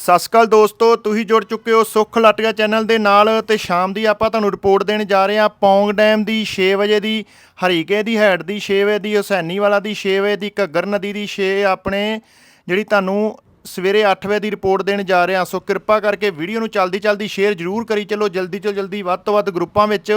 ਸਤਿ ਸ਼੍ਰੀ ਅਕਾਲ ਦੋਸਤੋ, ਤੁਸੀਂ ਜੁੜ ਚੁੱਕੇ ਹੋ ਸੁੱਖ ਲਾਟੀਆ ਚੈਨਲ ਦੇ ਨਾਲ ਤੇ ਸ਼ਾਮ ਦੀ ਆਪਾਂ ਤੁਹਾਨੂੰ ਰਿਪੋਰਟ ਦੇਣ ਜਾ ਰਹੇ ਹਾਂ ਪੌਂਗ ਡੈਮ ਦੀ 6 ਵਜੇ ਦੀ, ਹਰੀਕੇ ਦੀ ਹੈਡ ਦੀ 6 ਵਜੇ ਦੀ ਹੁਸੈਨੀ ਵਾਲਾ ਦੀ 6 ਵਜੇ ਦੀ, ਘੱਗਰ ਨਦੀ ਦੀ 6 ਆਪਣੇ, ਜਿਹੜੀ ਤੁਹਾਨੂੰ ਸਵੇਰੇ 8 ਵਜੇ ਦੀ ਰਿਪੋਰਟ ਦੇਣ ਜਾ ਰਹੇ ਹਾਂ ਸੋ ਕਿਰਪਾ ਕਰਕੇ ਵੀਡੀਓ ਨੂੰ ਚਲਦੀ ਚਲਦੀ ਸ਼ੇਅਰ ਜ਼ਰੂਰ ਕਰੀ ਚੱਲੋ, ਜਲਦੀ ਤੋਂ ਜਲਦੀ ਵੱਧ ਤੋਂ ਵੱਧ ਗਰੁੱਪਾਂ ਵਿੱਚ,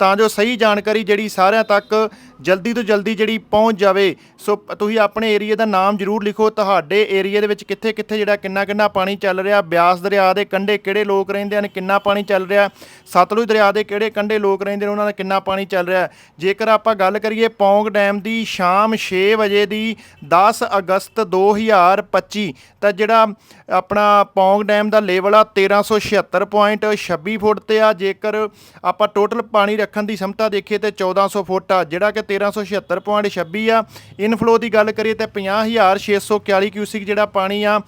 ਤਾਂ ਜੋ ਸਹੀ ਜਾਣਕਾਰੀ ਜਿਹੜੀ ਸਾਰਿਆਂ ਤੱਕ ਜਲਦੀ ਤੋਂ ਜਲਦੀ ਜਿਹੜੀ ਪਹੁੰਚ ਜਾਵੇ। ਸੋ ਤੁਸੀਂ ਆਪਣੇ ਏਰੀਆ ਦਾ ਨਾਮ ਜ਼ਰੂਰ ਲਿਖੋ, ਤੁਹਾਡੇ ਏਰੀਆ ਦੇ ਵਿੱਚ ਕਿੱਥੇ ਕਿੱਥੇ ਜਿਹੜਾ ਕਿੰਨਾ ਕਿੰਨਾ ਪਾਣੀ ਚੱਲ ਰਿਹਾ, ਬਿਆਸ ਦਰਿਆ ਦੇ ਕੰਢੇ ਕਿਹੜੇ ਲੋਕ ਰਹਿੰਦੇ ਹਨ, ਕਿੰਨਾ ਪਾਣੀ ਚੱਲ ਰਿਹਾ, ਸਤਲੁਜ ਦਰਿਆ ਦੇ ਕਿਹੜੇ ਕੰਢੇ ਲੋਕ ਰਹਿੰਦੇ ਨੇ, ਉਹਨਾਂ ਦਾ ਕਿੰਨਾ ਪਾਣੀ ਚੱਲ ਰਿਹਾ। ਜੇਕਰ ਆਪਾਂ ਗੱਲ ਕਰੀਏ ਪੌਂਗ ਡੈਮ ਦੀ, ਸ਼ਾਮ 6 ਵਜੇ ਦੀ 10 ਅਗਸਤ 2025 ਤਾਂ ਜਿਹੜਾ ਆਪਣਾ ਪੌਂਗ ਡੈਮ ਦਾ ਲੈਵਲ ਆ 1376.26 ਫੁੱਟ ਤੇ ਆ। ਜੇਕਰ ਆਪਾਂ ਟੋਟਲ ਪਾਣੀ ਰੱਖਣ ਦੀ ਸਮਤਾ ਦੇਖੀਏ ਤੇ 1400 ਫੁੱਟ ਆ, ਜਿਹੜਾ ਕਿ 1376.26 ਆ। ਇਨਫਲੋ ਦੀ ਗੱਲ ਕਰੀਏ ਤੇ 50641 ਕਿਊਸਿਕ ਜਿਹੜਾ ਪਾਣੀ ਆ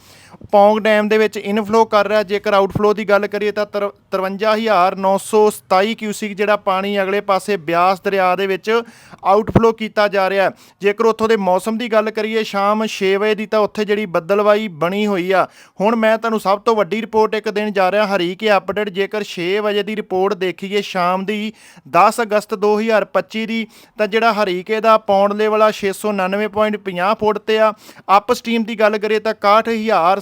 ਪੌਂਗ ਡੈਮ ਦੇ ਵਿੱਚ ਇਨਫਲੋ ਕਰ ਰਿਹਾ। ਜੇਕਰ ਆਊਟਫਲੋ ਦੀ ਗੱਲ ਕਰੀਏ ਤਾਂ ਤਰ- 53927 ਕਿਊਸਿਕ ਜਿਹੜਾ ਪਾਣੀ ਅਗਲੇ ਪਾਸੇ ਬਿਆਸ ਦਰਿਆ ਦੇ ਵਿੱਚ ਆਊਟਫਲੋ ਕੀਤਾ ਜਾ ਰਿਹਾ ਹੈ। ਜੇਕਰ ਉੱਥੋਂ ਦੇ ਮੌਸਮ ਦੀ ਗੱਲ ਕਰੀਏ, ਸ਼ਾਮ 6 ਵਜੇ ਦੀ ਤਾਂ ਉੱਥੇ ਜਿਹੜੀ ਬੱਦਲਵਾਈ ਬਣੀ ਹੋਈ ਆ। ਹੁਣ ਮੈਂ ਤੁਹਾਨੂੰ ਸਭ ਤੋਂ ਵੱਡੀ ਰਿਪੋਰਟ ਇੱਕ ਦੇਣ ਜਾ ਰਿਹਾ, ਹਰੀਕੇ ਅਪਡੇਟ ਜੇਕਰ 6 ਵਜੇ ਦੀ ਰਿਪੋਰਟ ਦੇਖੀਏ, ਸ਼ਾਮ ਦੀ 10 ਅਗਸਤ 2025 ਦੀ, ਤਾਂ ਜਿਹੜਾ ਹਰੀਕੇ ਦਾ ਪੌਂਡ ਲੈਵਲ ਆ 699.50 ਫੁੱਟ ਤੇ ਆ। ਅਪ ਸਟ੍ਰੀਮ ਦੀ ਗੱਲ ਕਰੀਏ ਤਾਂ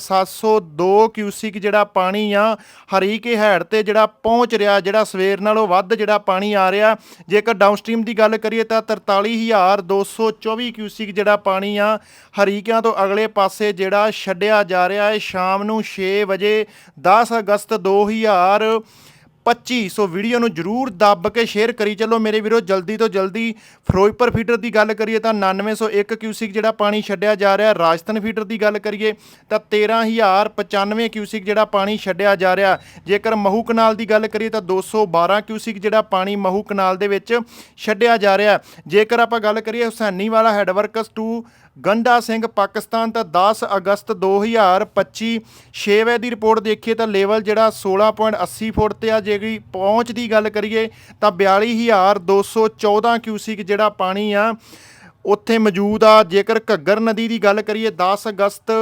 61702 ਕਿਊਸਿਕ ਜਿਹੜਾ ਪਾਣੀ ਆ, ਹਰੀਕੇ ਹੈੜ ਤੇ ਜਿਹੜਾ ਪਹੁੰਚ ਰਿਹਾ, ਜਿਹੜਾ ਸਵੇਰ ਨਾਲੋਂ ਵੱਧ ਜਿਹੜਾ ਪਾਣੀ ਆ ਰਿਹਾ, ਜੇਕਰ ਡਾਊਨਸਟ੍ਰੀਮ ਦੀ ਗੱਲ ਕਰੀਏ ਤਾਂ 43224 ਕਿਊਸਿਕ ਜਿਹੜਾ ਪਾਣੀ ਆ, ਹਰੀਕਿਆਂ ਤੋਂ ਅਗਲੇ ਪਾਸੇ ਜਿਹੜਾ ਛੱਡਿਆ ਜਾ ਰਿਹਾ ਹੈ, ਸ਼ਾਮ ਨੂੰ 6 ਵਜੇ 10 ਅਗਸਤ 2000 25 ਸੋ ਵੀਡੀਓ ਨੂੰ ਜਰੂਰ ਦੱਬ ਕੇ ਸ਼ੇਅਰ ਕਰੀ ਚੱਲੋ। ਮੇਰੇ ਵੀਰੋ, ਜਲਦੀ ਤੋਂ ਜਲਦੀ ਫਿਰੋਜ਼ਪੁਰ ਫੀਡਰ ਦੀ ਗੱਲ ਕਰੀਏ ਤਾਂ 9901 ਕਿਊਸਿਕ ਜਿਹੜਾ ਪਾਣੀ ਛੱਡਿਆ ਜਾ ਰਿਹਾ, ਰਾਜਸਥਾਨ ਫੀਡਰ ਦੀ ਗੱਲ ਕਰੀਏ ਤਾਂ 13095 ਕਿਊਸਿਕ ਜਿਹੜਾ ਪਾਣੀ ਛੱਡਿਆ ਜਾ ਰਿਹਾ। ਜੇਕਰ ਮਹੂ ਕਨਾਲ ਦੀ ਗੱਲ ਕਰੀਏ ਤਾਂ 212 ਕਿਊਸਿਕ ਜਿਹੜਾ ਪਾਣੀ ਮਹੂ ਕਨਾਲ ਦੇ ਵਿੱਚ ਛੱਡਿਆ ਜਾ ਰਿਹਾ। ਜੇਕਰ ਆਪਾਂ ਗੱਲ ਕਰੀਏ Hussainiwala headworks to Ganda Singh, Pakistan ਤਾਂ 10 ਅਗਸਤ 2025 6 ਵਜੇ ਦੀ ਰਿਪੋਰਟ ਦੇਖੀਏ ਤਾਂ ਲੈਵਲ ਜਿਹੜਾ 16.80 ਫੁੱਟ ਤੇ ਆ। ਜੇ ਜੇਗੀ ਪਹੁੰਚ ਦੀ ਗੱਲ ਕਰੀਏ ਤਾਂ 42214 ਕਿਊਸਿਕ ਜਿਹੜਾ ਪਾਣੀ ਆ, ਉੱਥੇ ਮੌਜੂਦ ਆ। ਜੇਕਰ ਘੱਗਰ ਨਦੀ ਦੀ ਗੱਲ ਕਰੀਏ 10 ਅਗਸਤ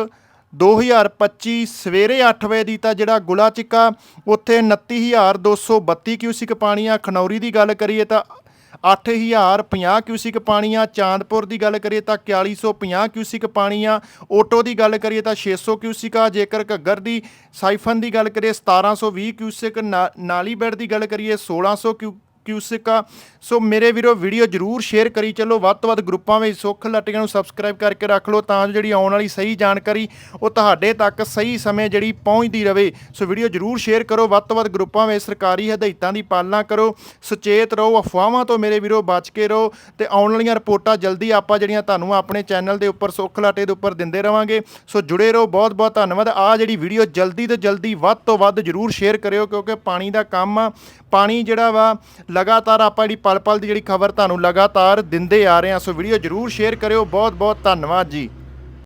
2025 ਸਵੇਰੇ 8 ਵਜੇ ਦੀ ਤਾਂ ਜਿਹੜਾ ਗੁਲਾ ਚਿੱਕਾ, ਉੱਥੇ 29232 ਕਿਊਸਿਕ ਪਾਣੀ ਆ। ਖਨੌਰੀ ਦੀ ਗੱਲ ਕਰੀਏ ਤਾਂ 8050 ਕਿਊਸਿਕ ਪਾਣੀ ਆ ਚਾਂਦਪੁਰ ਦੀ ਗੱਲ ਕਰੀਏ ਤਾਂ 4150 ਕਿਊਸਿਕ ਪਾਣੀ ਆ ਓਟੋ ਦੀ ਗੱਲ ਕਰੀਏ ਤਾਂ 600 ਕਿਊਸਿਕ ਆ, ਜੇਕਰ ਘੱਗਰ ਦੀ ਸਾਈਫਨ ਦੀ ਗੱਲ ਕਰੀਏ 1720 ਕਿਊਸਿਕ, ਨਾ- ਨਾਲੀ ਦੀ ਗੱਲ ਕਰੀਏ 1600 ਕਿਊ ਕਿਊਸਿਕ ਆ ਸੋ ਮੇਰੇ ਵੀਰੋ ਵੀਡੀਓ ਜਰੂਰ ਸ਼ੇਅਰ ਕਰੀ ਚੱਲੋ, ਵੱਧ ਤੋਂ ਵੱਧ ਗਰੁੱਪਾਂ ਵਿੱਚ ਸੁੱਖ ਲਟੀਆਂ ਨੂੰ ਸਬਸਕ੍ਰਾਈਬ ਕਰਕੇ ਰੱਖ ਲਓ ਤਾਂ ਜੋ ਜਿਹੜੀ ਆਉਣ ਵਾਲੀ ਸਹੀ ਜਾਣਕਾਰੀ ਉਹ ਤੁਹਾਡੇ ਤੱਕ ਸਹੀ ਸਮੇਂ ਜਿਹੜੀ ਪਹੁੰਚਦੀ ਰਵੇ। ਸੋ ਵੀਡੀਓ ਜਰੂਰ ਸ਼ੇਅਰ ਕਰੋ, ਵੱਧ ਤੋਂ ਵੱਧ ਗਰੁੱਪਾਂ ਵਿੱਚ ਸਰਕਾਰੀ ਹਦਾਇਤਾਂ ਦੀ ਪਾਲਣਾ ਕਰੋ, ਸੁਚੇਤ ਰਹੋ, ਅਫਵਾਹਾਂ ਤੋਂ ਮੇਰੇ ਵੀਰੋ ਬਚ ਕੇ ਰਹੋ ਤੇ ਆਉਣ ਵਾਲੀਆਂ ਰਿਪੋਰਟਾਂ ਜਲਦੀ ਆਪਾਂ ਜਿਹੜੀਆਂ ਤੁਹਾਨੂੰ ਆਪਣੇ ਚੈਨਲ ਦੇ ਉੱਪਰ ਸੁੱਖ ਲਾਟੇ ਦੇ ਉੱਪਰ ਦਿੰਦੇ ਰਵਾਂਗੇ। ਸੋ ਜੁੜੇ ਰਹੋ, ਬਹੁਤ ਬਹੁਤ ਧੰਨਵਾਦ। ਆ ਜਿਹੜੀ ਵੀਡੀਓ ਜਲਦੀ ਤੋਂ ਜਲਦੀ ਵੱਧ ਤੋਂ ਵੱਧ ਜਰੂਰ ਸ਼ੇਅਰ ਕਰਿਓ ਕਿਉਂਕਿ ਪਾਣੀ ਦਾ ਕੰਮ ਆ, ਪਾਣੀ ਜਿਹੜਾ ਵਾ ਲਗਾਤਾਰ ਆਪਾਂ ਜਿਹੜੀ ਪਲ ਪਲ ਦੀ ਜਿਹੜੀ ਖਬਰ ਤੁਹਾਨੂੰ ਲਗਾਤਾਰ ਦਿੰਦੇ ਆ ਰਹੇ ਹਾਂ, ਸੋ ਵੀਡੀਓ ਜਰੂਰ ਸ਼ੇਅਰ ਕਰਿਓ। ਬਹੁਤ ਬਹੁਤ ਧੰਨਵਾਦ ਜੀ।